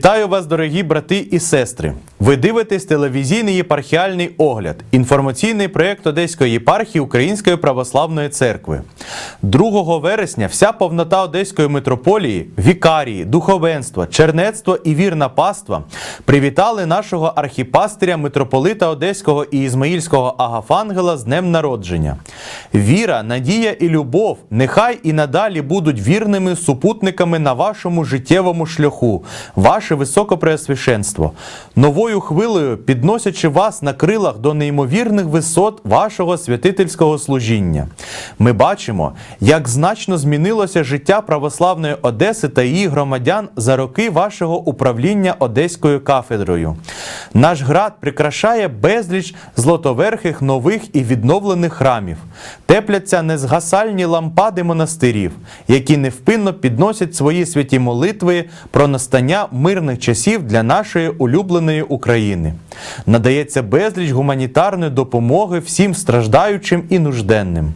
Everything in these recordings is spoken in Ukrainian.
Вітаю вас, дорогі брати і сестри. Ви дивитесь телевізійний єпархіальний огляд, інформаційний проєкт Одеської єпархії Української православної церкви. 2 вересня вся повнота Одеської митрополії, вікарії, духовенства, чернецтво і вірна паства привітали нашого архіпастиря митрополита Одеського і Ізмаїльського Агафангела з днем народження. Віра, надія і любов нехай і надалі будуть вірними супутниками на вашому життєвому шляху, ваше високопреосвященство, новою хвилею підносячи вас на крилах до неймовірних висот вашого святительського служіння. Ми бачимо, як значно змінилося життя православної Одеси та її громадян за роки вашого управління Одеською кафедрою. Наш град прикрашає безліч злотоверхих нових і відновлених храмів. Тепляться незгасальні лампади монастирів, які невпинно підносять свої святі молитви про настання мирних часів для нашої улюбленої України. Надається безліч гуманітарної допомоги всім страждаючим і нужденним.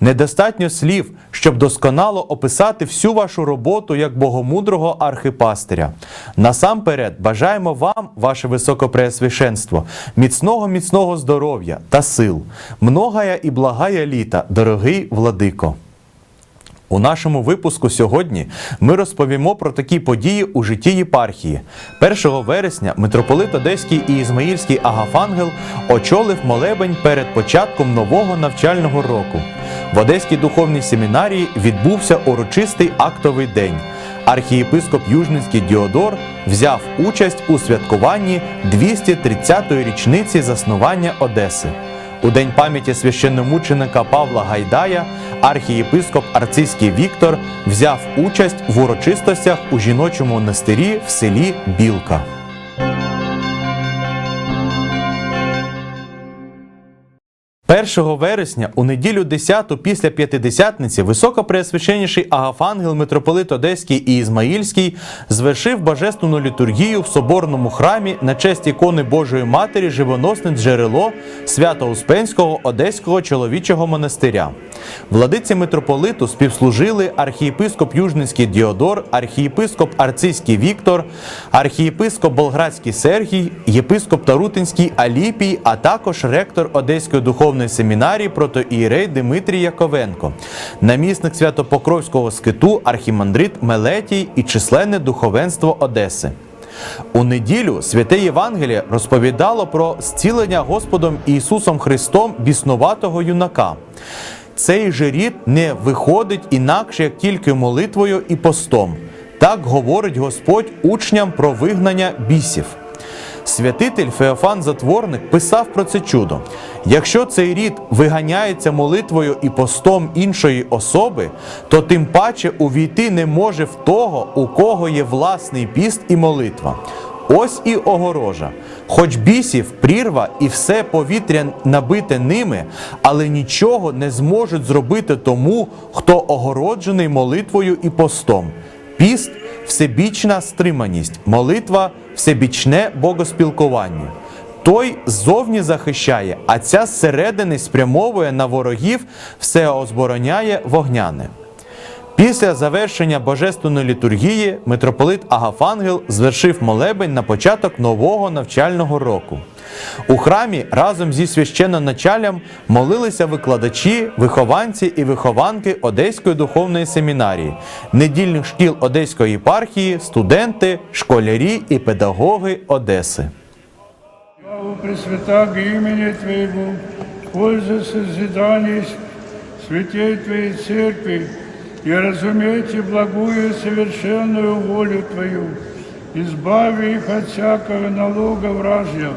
Недостатньо слів, щоб досконало описати всю вашу роботу як богомудрого архипастиря. Насамперед бажаємо вам, ваше високопреосвященство, міцного міцного здоров'я та сил, многая і благая літа, дорогий владико. У нашому випуску сьогодні ми розповімо про такі події у житті єпархії. 1 вересня митрополит Одеський і Ізмаїльський Агафангел очолив молебень перед початком нового навчального року. В Одеській духовній семінарії відбувся урочистий актовий день. Архієпископ Южницький Діодор взяв участь у святкуванні 230-ї річниці заснування Одеси. У день пам'яті священномученика Павла Гайдая архієпископ Арцизький Віктор взяв участь в урочистостях у жіночому монастирі в селі Білка. Першого вересня у неділю 10 після п'ятидесятниці високопреосвященніший Агафангел митрополит Одеський і Ізмаїльський звершив божественну літургію в соборному храмі на честь ікони Божої Матері живоносне джерело Свято-Успенського Одеського чоловічого монастиря. Владиці митрополиту співслужили архієпископ Южницький Діодор, архієпископ Арцизький Віктор, архієпископ Болградський Сергій, єпископ Тарутинський Аліпій, а також ректор Одеської духовної семінарії протоієрей Дмитрій Яковенко, намісник Святопокровського скиту архімандрит Мелетій і численне духовенство Одеси. У неділю святе Євангеліє розповідало про зцілення Господом Ісусом Христом біснуватого юнака. Цей же рід не виходить інакше, як тільки молитвою і постом. Так говорить Господь учням про вигнання бісів. Святитель Феофан Затворник писав про це чудо. Якщо цей рід виганяється молитвою і постом іншої особи, то тим паче увійти не може в того, у кого є власний піст і молитва. Ось і огорожа. Хоч бісів, прірва і все повітря набите ними, але нічого не зможуть зробити тому, хто огороджений молитвою і постом. Піст всебічна стриманість, молитва всебічне богоспілкування. Той ззовні захищає, а ця зсередини спрямовує на ворогів, все озбороняє вогняне. Після завершення божественної літургії митрополит Агафангел звершив молебень на початок нового навчального року. У храмі разом зі священноначалям молилися викладачі, вихованці і вихованки Одеської духовної семінарії, недільних шкіл Одеської єпархії, студенти, школярі і педагоги Одеси. Славу Пресвятаго имени Твоего, пользу созиданий святей Твоей Церкви и разумейте благую совершенную волю Твою, избави их от всякого налога вражья,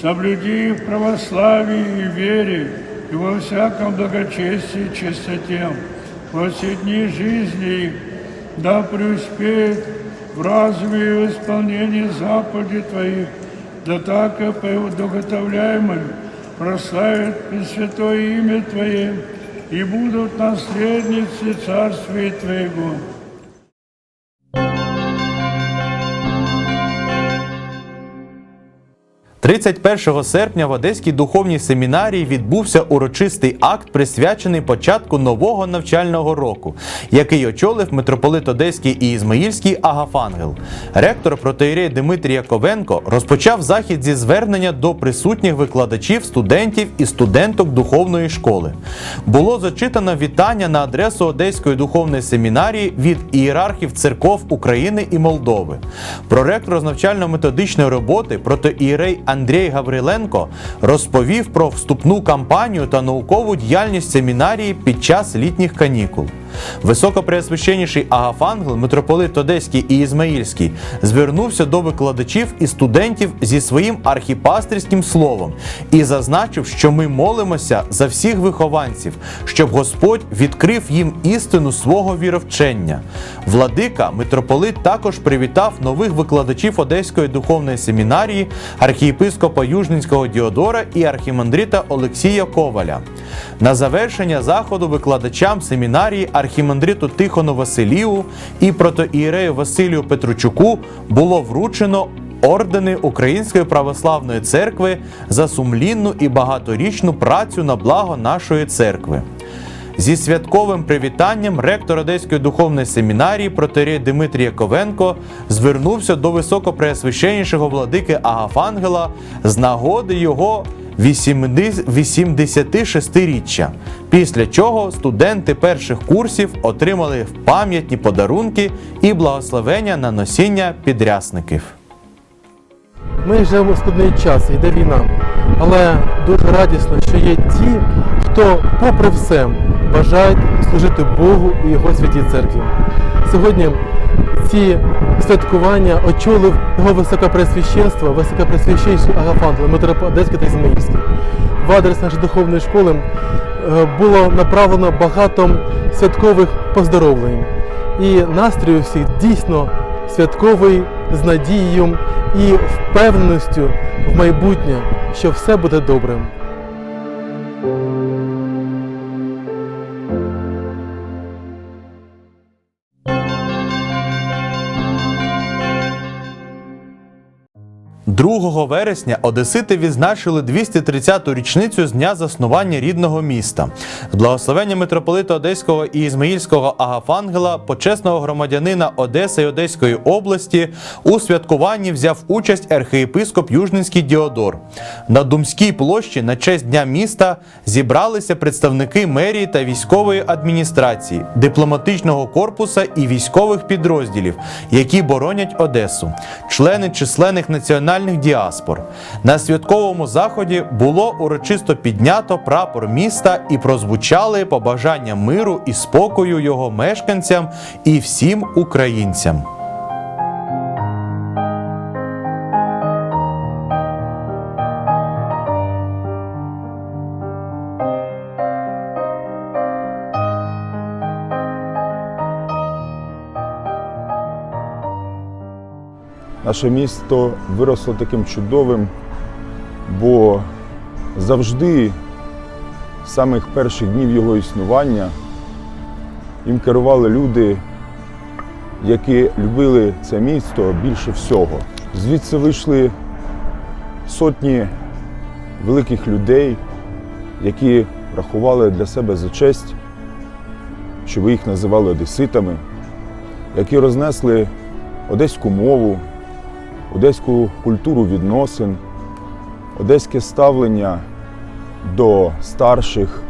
соблюди в православии и вере, и во всяком благочестии и чистоте, во все дни жизни да преуспеет в разуме и в исполнении заповедей Твоих, да так и по удоготовляемым прославят Пресвятое имя Твое и будут наследницы Царствия Твоего. 31 серпня в Одеській духовній семінарії відбувся урочистий акт, присвячений початку нового навчального року, який очолив митрополит Одеський і Ізмаїльський Агафангел. Ректор протеєрей Дмитрій Яковенко розпочав захід зі звернення до присутніх викладачів, студентів і студенток духовної школи. Було зачитано вітання на адресу Одеської духовної семінарії від ієрархів церков України і Молдови. Проректор з навчально-методичної роботи протоієрей Андрій Гавриленко розповів про вступну кампанію та наукову діяльність семінарії під час літніх канікул. Високопреосвященніший Агафангел, митрополит Одеський і Ізмаїльський, звернувся до викладачів і студентів зі своїм архіпастерським словом і зазначив, що ми молимося за всіх вихованців, щоб Господь відкрив їм істину свого віровчення. Владика, митрополит також привітав нових викладачів Одеської духовної семінарії, архієпископа Южненського Діодора і архімандрита Олексія Коваля. На завершення заходу викладачам семінарії архімандриту Тихону Василію і протоієрею Василію Петручуку було вручено ордени Української православної церкви за сумлінну і багаторічну працю на благо нашої церкви. Зі святковим привітанням ректор Одеської духовної семінарії протерей Дмитрій Яковенко звернувся до високопреосвященнішого владики Агафангела з нагоди його 86-річчя, після чого студенти перших курсів отримали пам'ятні подарунки і благословення на носіння підрясників. Ми живемо в складний час, йде війна. Але дуже радісно, що є ті, хто, попри все, бажають служити Богу і Його святій церкві. Сьогодні ці святкування очолив його високопресвященство, високопресвященський Агафангел, митрополит Одеський та Ізмаїльський. В адрес нашої духовної школи е, було направлено багато святкових поздоровлень. І настрій у всіх дійсно святковий з надією і впевненістю в майбутнє, що все буде добре. – 2 вересня Одесити відзначили 230-ту річницю з дня заснування рідного міста. З благословення митрополита Одеського і Ізмаїльського Агафангела, почесного громадянина Одеси і Одеської області, у святкуванні взяв участь архієпископ Южненський Діодор. На Думській площі на честь Дня міста зібралися представники мерії та військової адміністрації, дипломатичного корпуса і військових підрозділів, які боронять Одесу, члени численних національних діаспор. На святковому заході було урочисто піднято прапор міста і прозвучали побажання миру і спокою його мешканцям і всім українцям. Наше місто виросло таким чудовим, бо завжди з самих перших днів його існування їм керували люди, які любили це місто більше всього. Звідси вийшли сотні великих людей, які рахували для себе за честь, щоб їх називали одеситами, які рознесли одеську мову, одеську культуру відносин, одеське ставлення до старших,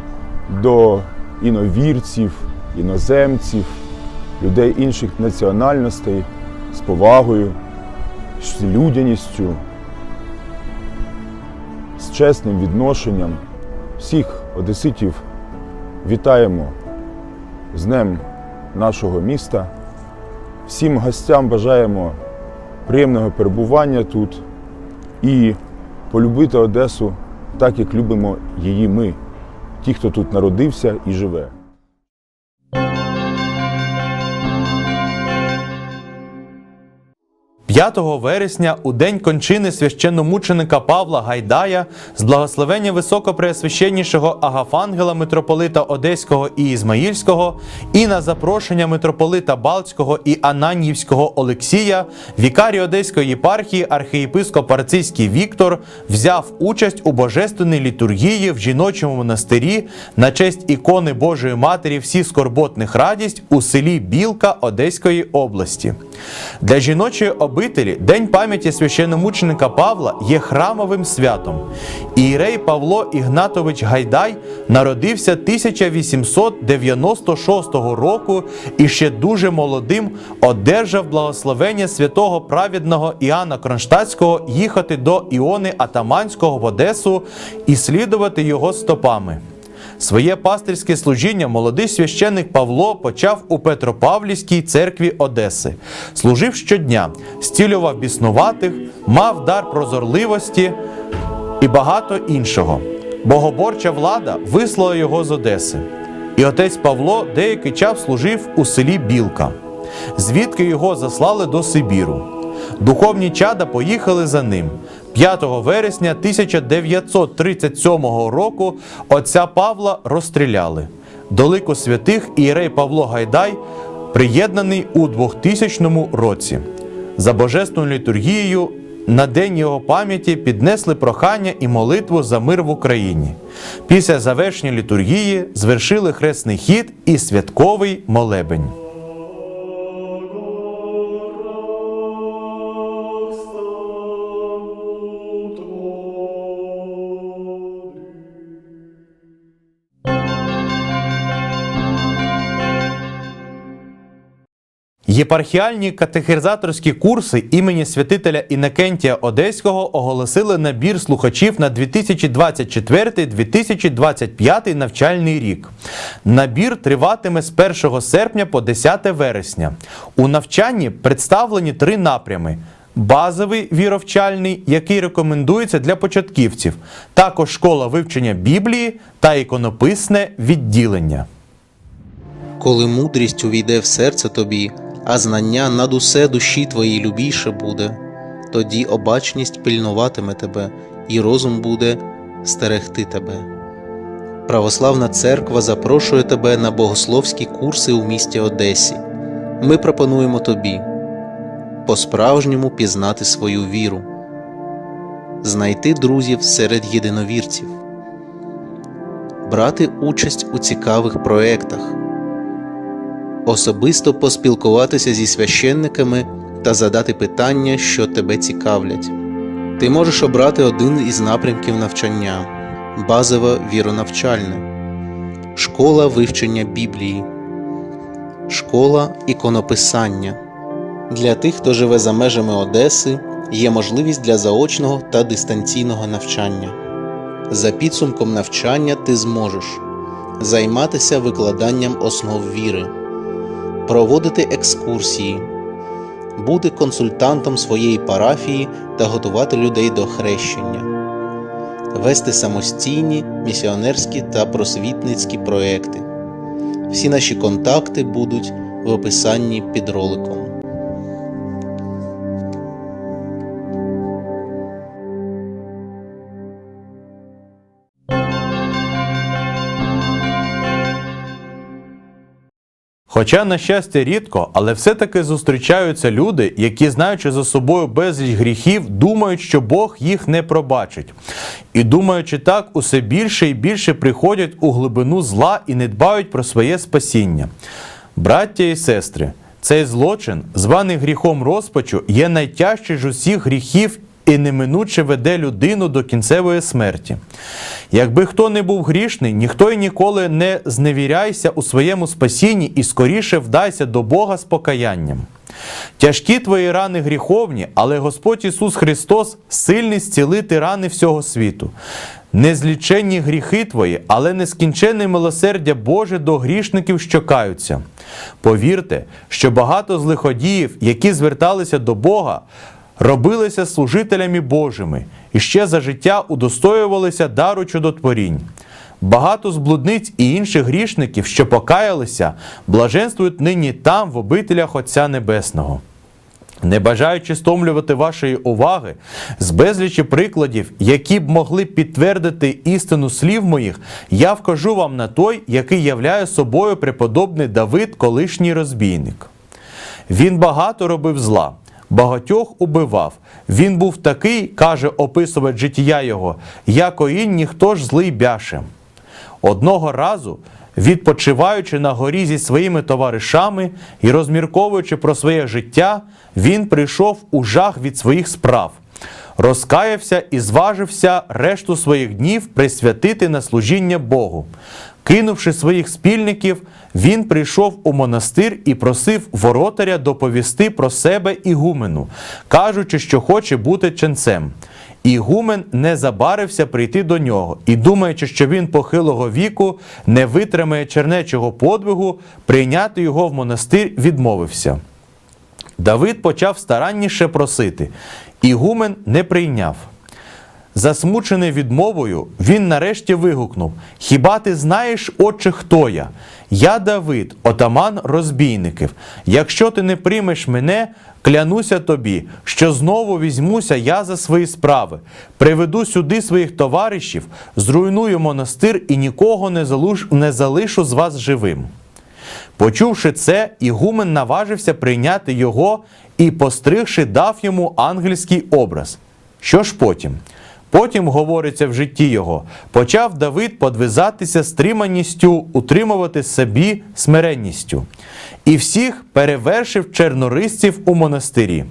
до іновірців, іноземців, людей інших національностей з повагою, з людяністю, з чесним відношенням. Всіх одеситів вітаємо з Днем нашого міста. Всім гостям бажаємо приємного перебування тут і полюбити Одесу так, як любимо її ми, ті, хто тут народився і живе. 5 вересня, у день кончини священномученика Павла Гайдая, з благословення високопреосвященнішого Агафангела митрополита Одеського і Ізмаїльського, і на запрошення митрополита Балтського і Ананьївського Олексія, вікарій Одеської єпархії архієпископ Арцизький Віктор взяв участь у божественній літургії в жіночому монастирі на честь ікони Божої Матері всіх скорботних радість у селі Білка Одеської області. Для жіночої обителі День пам'яті священномученика Павла є храмовим святом. Ієрей Павло Ігнатович Гайдай народився 1896 року і ще дуже молодим одержав благословення святого праведного Іоанна Кронштадтського їхати до Іони Атаманського в Одесу і слідувати його стопами. Своє пастирське служіння молодий священник Павло почав у Петропавлівській церкві Одеси. Служив щодня, стілював біснуватих, мав дар прозорливості і багато іншого. Богоборча влада вислала його з Одеси. І отець Павло деякий час служив у селі Білка, звідки його заслали до Сибіру. Духовні чада поїхали за ним. 5 вересня 1937 року отця Павла розстріляли. До лику святих ієрей Павло Гайдай приєднаний у 2000 році. За божественною літургією на день його пам'яті піднесли прохання і молитву за мир в Україні. Після завершення літургії звершили хресний хід і святковий молебень. Єпархіальні катехизаторські курси імені святителя Інокентія Одеського оголосили набір слухачів на 2024-2025 навчальний рік. Набір триватиме з 1 серпня по 10 вересня. У навчанні представлені три напрями. Базовий віровчальний, який рекомендується для початківців, також школа вивчення Біблії та іконописне відділення. Коли мудрість увійде в серце тобі, а знання над усе душі твоїй любіше буде, тоді обачність пильнуватиме тебе, і розум буде стерегти тебе. Православна церква запрошує тебе на богословські курси у місті Одесі. Ми пропонуємо тобі по-справжньому пізнати свою віру, знайти друзів серед єдиновірців, брати участь у цікавих проєктах особисто поспілкуватися зі священниками та задати питання, що тебе цікавлять. Ти можеш обрати один із напрямків навчання базове віронавчальне, школа вивчення Біблії, школа іконописання. Для тих, хто живе за межами Одеси, є можливість для заочного та дистанційного навчання. За підсумком навчання ти зможеш займатися викладанням основ віри проводити екскурсії, бути консультантом своєї парафії та готувати людей до хрещення, вести самостійні місіонерські та просвітницькі проекти. Всі наші контакти будуть в описанні під роликом. Хоча, на щастя, рідко, але все-таки зустрічаються люди, які, знаючи за собою безліч гріхів, думають, що Бог їх не пробачить. І думаючи так, усе більше і більше приходять у глибину зла і не дбають про своє спасіння. Браття і сестри, цей злочин, званий гріхом розпачу, є найтяжчий з усіх гріхів і неминуче веде людину до кінцевої смерті. Якби хто не був грішний, ніхто й ніколи не зневіряйся у своєму спасінні і скоріше вдайся до Бога з покаянням. Тяжкі твої рани гріховні, але Господь Ісус Христос сильний зцілити рани всього світу. Незліченні гріхи твої, але нескінченне милосердя Боже до грішників, що каються. Повірте, що багато з лиходіїв, які зверталися до Бога, робилися служителями Божими і ще за життя удостоювалися дару чудотворінь. Багато з блудниць і інших грішників, що покаялися, блаженствують нині там, в обителях Отця Небесного. Не бажаючи стомлювати вашої уваги, з безлічі прикладів, які б могли підтвердити істину слів моїх, я вкажу вам на той, який являє собою преподобний Давид, колишній розбійник. Він багато робив зла, багатьох убивав. Він був такий, каже описувач життя його, як оїнь ніхто ж злий бяше. Одного разу, відпочиваючи на горі зі своїми товаришами і розмірковуючи про своє життя, він прийшов у жах від своїх справ, розкаявся і зважився решту своїх днів присвятити на служіння Богу. Кинувши своїх спільників, він прийшов у монастир і просив воротаря доповісти про себе ігумену, кажучи, що хоче бути ченцем. Ігумен не забарився прийти до нього і, думаючи, що він похилого віку не витримає чернечого подвигу, прийняти його в монастир відмовився. Давид почав старанніше просити, ігумен не прийняв. Засмучений відмовою, він нарешті вигукнув: Хіба ти знаєш, отче, хто я? Я Давид, отаман розбійників. Якщо ти не приймеш мене, клянуся тобі, що знову візьмуся я за свої справи, приведу сюди своїх товаришів, зруйную монастир і нікого не залуш- не залишу з вас живим. Почувши це, Ігумен наважився прийняти його і, постригши, дав йому ангельський образ. Що ж потім? Потім, говориться в житті його, почав Давид подвизатися стриманістю, утримувати собі смиренністю, і всіх перевершив чорнорисців у монастирі.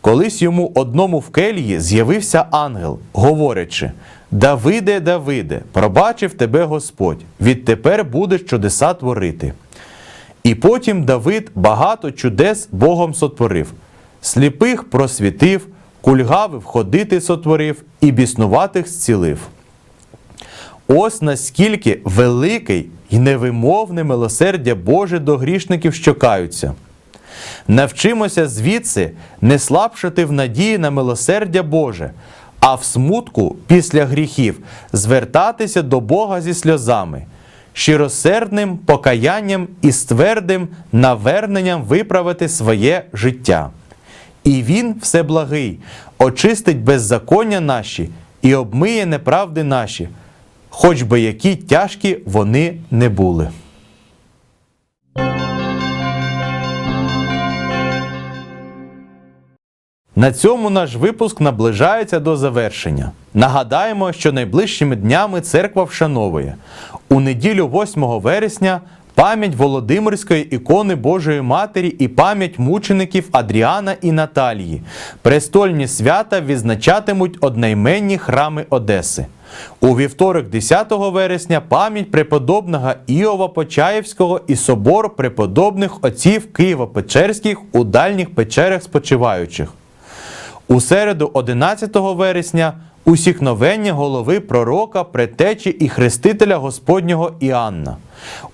Колись йому одному в келії з'явився ангел, говорячи: Давиде, Давиде, пробачив тебе Господь, відтепер будеш чудеса творити. І потім Давид багато чудес Богом сотворив, сліпих просвітив, кульгавив ходити сотворив і біснуватих зцілив. Ось наскільки великий і невимовне милосердя Боже до грішників, що каються. Навчимося звідси не слабшати в надії на милосердя Боже, а в смутку після гріхів звертатися до Бога зі сльозами, щиросердним покаянням і ствердим наверненням виправити своє життя. І Він всеблагий, очистить беззаконня наші і обмиє неправди наші, хоч би які тяжкі вони не були. На цьому наш випуск наближається до завершення. Нагадаємо, що найближчими днями церква вшановує у неділю 8 вересня пам'ять Володимирської ікони Божої Матері і пам'ять мучеників Адріана і Наталії. Престольні свята відзначатимуть одноіменні храми Одеси. У вівторок, 10 вересня, пам'ять преподобного Іова Почаївського і собор преподобних отців Києво-Печерських у дальніх печерах спочиваючих. У середу, 11 вересня, усікновення голови пророка, предтечі і хрестителя Господнього Іанна.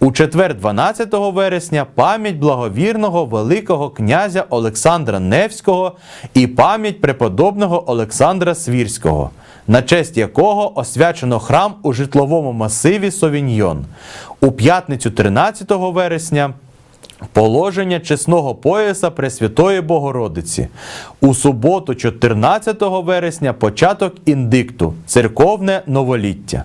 У четвер, 12 вересня, пам'ять благовірного Великого князя Олександра Невського і пам'ять преподобного Олександра Свірського, на честь якого освячено храм у житловому масиві Совіньйон. У п'ятницю, 13 вересня, Положення чесного пояса Пресвятої Богородиці. У суботу, 14 вересня, початок індикту, церковне новоліття.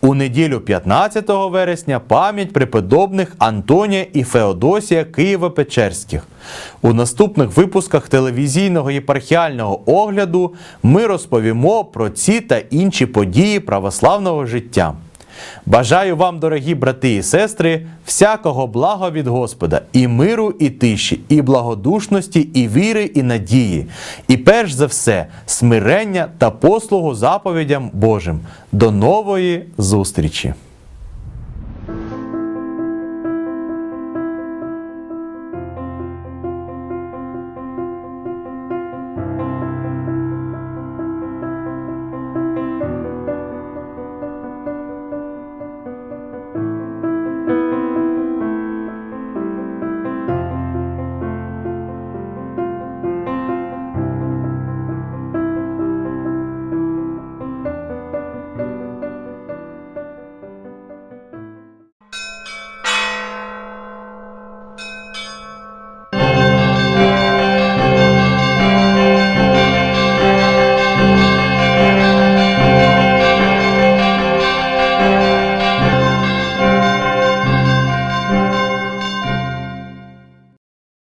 У неділю 15 вересня пам'ять преподобних Антонія і Феодосія Києво-Печерських. У наступних випусках телевізійного єпархіального огляду ми розповімо про ці та інші події православного життя. Бажаю вам, дорогі брати і сестри, всякого блага від Господа, і миру, і тиші, і благодушності, і віри, і надії, і перш за все, смирення та послугу заповідям Божим. До нової зустрічі!